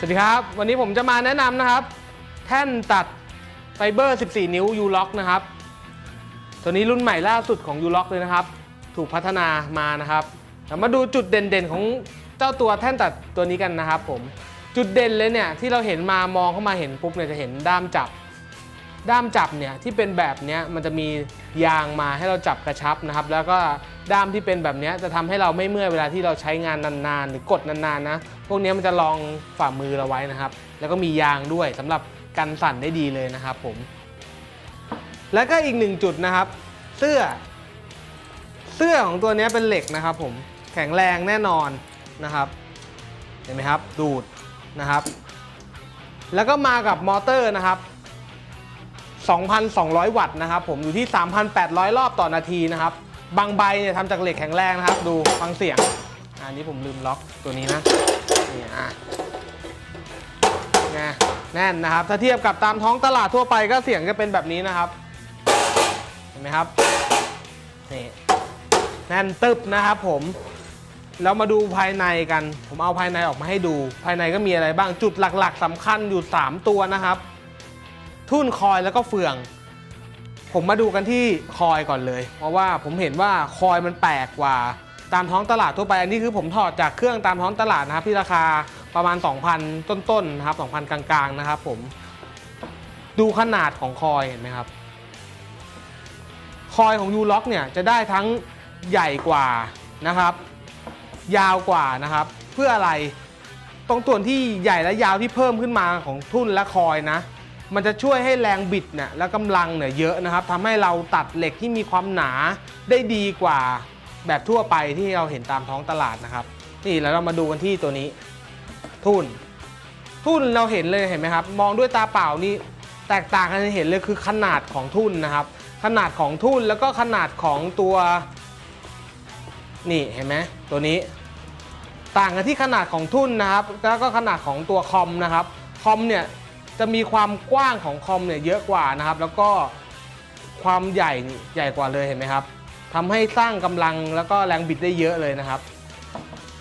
สวัสดีครับ วันนี้ผมจะมาแนะนำนะครับ แท่นตัดไฟเบอร์ 14 นิ้ว u l o c k นะครับ ตัวนี้รุ่นใหม่ล่าสุดของ u l o c k เลยนะครับ ถูกพัฒนามานะครับเรามาดูจุดเด่นๆของเจ้าตัวแท่นตัดตัวนี้กันนะครับผม จุดเด่นเลยเนี่ยที่เราเห็นมามองเข้ามาเห็นปุ๊บเนี่ยจะเห็นด้ามจับ ด้ามจับเนี่ยที่เป็นแบบนี้มันจะมียางมาให้เราจับกระชับนะครับ แล้วก็ด้ามที่เป็นแบบนี้จะทำให้เราไม่เมื่อยเวลาที่เราใช้งานนานๆ หรือกดนานๆนะพวกนี้มันจะรองฝ่ามือเราไว้นะครับ แล้วก็มียางด้วยสำหรับกันสั่นได้ดีเลยนะครับผม แล้วก็อีกหนึ่งจุดนะครับ เสื้อ เสื้อของตัวนี้เป็นเหล็กนะครับ ผมแข็งแรงแน่นอนนะครับ เห็นไหมครับ ดูดนะครับ แล้วก็มากับมอเตอร์นะครับ 2,200 วัตต์นะครับผมอยู่ที่ 3,800 รอบต่อนาทีนะครับบางใบเนี่ยทำจากเหล็กแข็งแรงนะครับ ดูฟังเสียงอันนี้ผมลืมล็อกตัวนี้นะนี่อะแน่นนะครับ ถ้าเทียบกับตามท้องตลาดทั่วไปก็เสียงจะเป็นแบบนี้นะครับ เห็นไหมครับนี่แน่นตึบนะครับผมแล้วมาดูภายในกัน ผมเอาภายในออกมาให้ดู ภายในก็มีอะไรบ้างจุดหลัก ๆสำคัญอยู่ 3 ตัวนะครับ ทุ่นคอยแล้วก็เฟือง ผมมาดูกันที่คอยก่อนเลย เพราะว่าผมเห็นว่าคอยมันแปลกกว่าตามท้องตลาดทั่วไป อันนี้คือผมถอดจากเครื่องตามท้องตลาดนะครับที่ราคาประมาณ 2,000 ต้นๆนะครับ2,000 กลางๆนะครับผมดูขนาดของคอยเห็นไหมครับ คอยของยูล็อกเนี่ยจะได้ทั้งใหญ่กว่านะครับ ยาวกว่านะครับ เพื่ออะไรตรงส่วนที่ใหญ่และยาวที่เพิ่มขึ้นมาของทุ่นและคอยนะ มันจะช่วยให้แรงบิดเนี่ยและกำลังเนี่ยเยอะนะครับทำให้เราตัดเหล็กที่มีความหนาได้ดีกว่าแบบทั่วไปที่เราเห็นตามท้องตลาดนะครับ นี่แล้วเรามาดูกันที่ตัวนี้ ทุ่น ทุ่นเราเห็นเลยเห็นไหมครับ มองด้วยตาเปล่านี่แตกต่างกันเห็นเลยคือขนาดของทุ่นนะครับ ขนาดของทุ่นแล้วก็ขนาดของตัว นี่เห็นไหมตัวนี้ ต่างกันที่ขนาดของทุ่นนะครับ แล้วก็ขนาดของตัวคอมนะครับคอมเนี่ย จะมีความกว้างของคอมเนี่ยเยอะกว่านะครับ แล้วก็ความใหญ่ใหญ่กว่าเลยเห็นไหมครับทำให้สร้างกำลังแล้วก็แรงบิดได้เยอะเลยนะครับ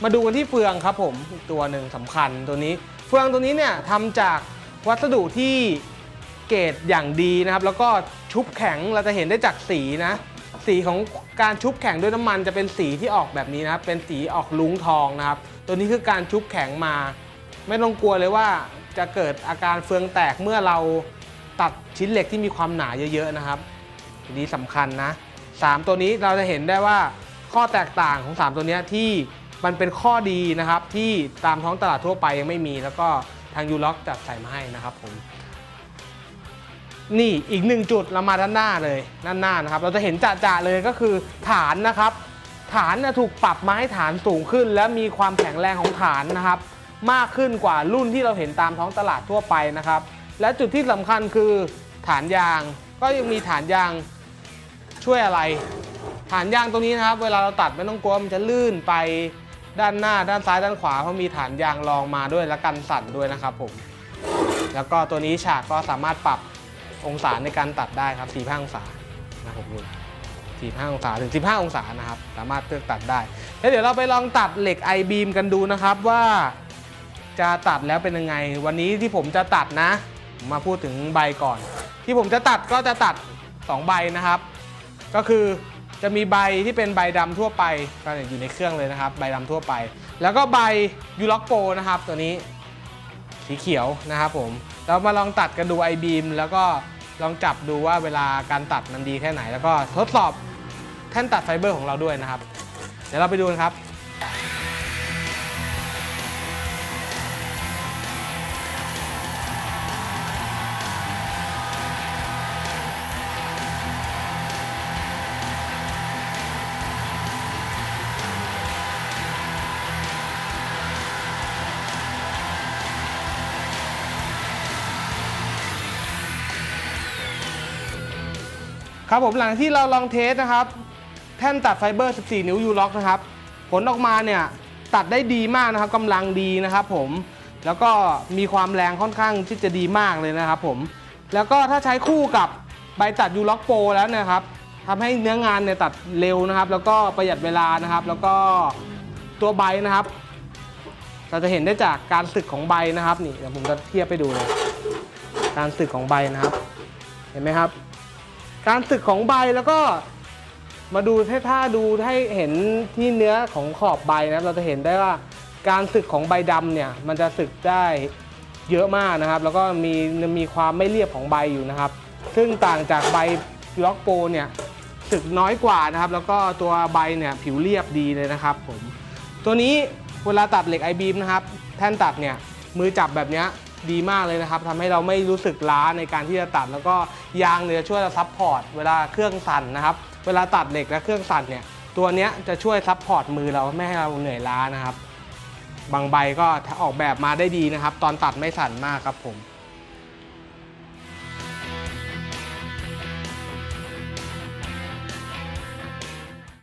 มาดูกันที่เฟืองครับผมตัวหนึ่งสำคัญตัวนี้ เฟืองตัวนี้เนี่ยทำจากวัสดุที่เกรดอย่างดีนะครับ แล้วก็ชุบแข็งเราจะเห็นได้จากสีนะ สีของการชุบแข็งด้วยน้ำมันจะเป็นสีที่ออกแบบนี้นะครับ เป็นสีออกลุ้งทองนะครับ ตัวนี้คือการชุบแข็งมา ไม่ต้องกลัวเลยว่าจะเกิดอาการเฟืองแตกเมื่อเราตัดชิ้นเหล็กที่มีความหนาเยอะๆนะครับอันนี้สำคัญนะ 3 ตัวนี้เราจะเห็นได้ว่าข้อแตกต่างของ 3 ตัวนี้ที่มันเป็นข้อดีนะครับ ที่ตามท้องตลาดทั่วไปยังไม่มี แล้วก็ทางยูล็อกจัดใส่มาให้นะครับผมนี่อีกหนึ่งจุดเรามาด้านหน้าเลยด้านหน้านะครับ เราจะเห็นจะๆเลยก็คือฐานนะครับ ฐานถูกปรับมาให้ฐานสูงขึ้น และมีความแข็งแรงของฐานนะครับ มากขึ้นกว่ารุ่นที่เราเห็นตามท้องตลาดทั่วไปนะครับ และจุดที่สำคัญคือฐานยาง ก็ยังมีฐานยางช่วยอะไร ฐานยางตรงนี้นะครับ เวลาเราตัดไม่ต้องกลัวมันจะลื่นไปด้านหน้าด้านซ้ายด้านขวาเพราะมีฐานยางรองมาด้วยและกันสั่นด้วยนะครับผม แล้วก็ตัวนี้ฉากก็สามารถปรับองศาในการตัดได้ครับ45องศานะครับผม45องศาถึง 15 องศานะครับ สามารถเลือกตัดได้ แล้วเดี๋ยวเราไปลองตัดเหล็ก i beam กันดูนะครับว่า จะตัดแล้วเป็นยังไง วันนี้ที่ผมจะตัดนะ มาพูดถึงใบก่อน ที่ผมจะตัดก็จะตัด 2 ใบนะครับ ก็คือจะมีใบที่เป็นใบดำทั่วไปก็อยู่ในเครื่องเลยนะครับ ใบดำทั่วไป แล้วก็ใบยูล็อกโปนะครับ ตัวนี้สีเขียวนะครับผมเรามาลองตัดกันดู iBeam แล้วก็ลองจับดูว่าเวลาการตัดมันดีแค่ไหน แล้วก็ทดสอบแท่นตัดไฟเบอร์ของเราด้วยนะครับ เดี๋ยวเราไปดูกันครับ ครับผมหลังที่เราลองเทสนะครับ แท่นตัดไฟเบอร์ 14 นิ้วยูล็อกนะครับ ผลออกมาเนี่ยตัดได้ดีมากนะครับกำลังดีนะครับผมแล้วก็มีความแรงค่อนข้างที่จะดีมากเลยนะครับผมแล้วก็ถ้าใช้คู่กับใบตัดยูล็อกโปรแล้วเนะครับทำให้เนื้องานเนี่ยตัดเร็วนะครับ แล้วก็ประหยัดเวลานะครับ แล้วก็ตัวใบนะครับ เราจะเห็นได้จากการสึกของใบนะครับนี่เดี๋ยวผมจะเทียบไปดูเลยการสึกของใบนะครับ เห็นไหมครับ การสึกของใบแล้วก็มาดูให้ถ้าดูให้เห็นที่เนื้อของขอบใบนะครับ เราจะเห็นได้ว่าการสึกของใบดำเนี่ยมันจะสึกได้เยอะมากนะครับ แล้วก็มีมีความไม่เรียบของใบอยู่นะครับ ซึ่งต่างจากใบล็อกโปเนี่ยสึกน้อยกว่านะครับ แล้วก็ตัวใบเนี่ยผิวเรียบดีเลยนะครับผมตัวนี้เวลาตัดเหล็กไอบีมนะครับ แท่นตัดเนี่ยมือจับแบบเนี้ย ดีมากเลยนะครับทำให้เราไม่รู้สึกล้าในการที่จะตัด แล้วก็ยางเนี่ยช่วยเราซับพอร์ตเวลาเครื่องสั่นนะครับ เวลาตัดเหล็กและเครื่องสั่นเนี่ยตัวเนี้ยจะช่วยซับพอร์ตมือเราไม่ให้เราเหนื่อยล้านะครับ บางใบก็ออกแบบมาได้ดีนะครับ ตอนตัดไม่สั่นมากครับผม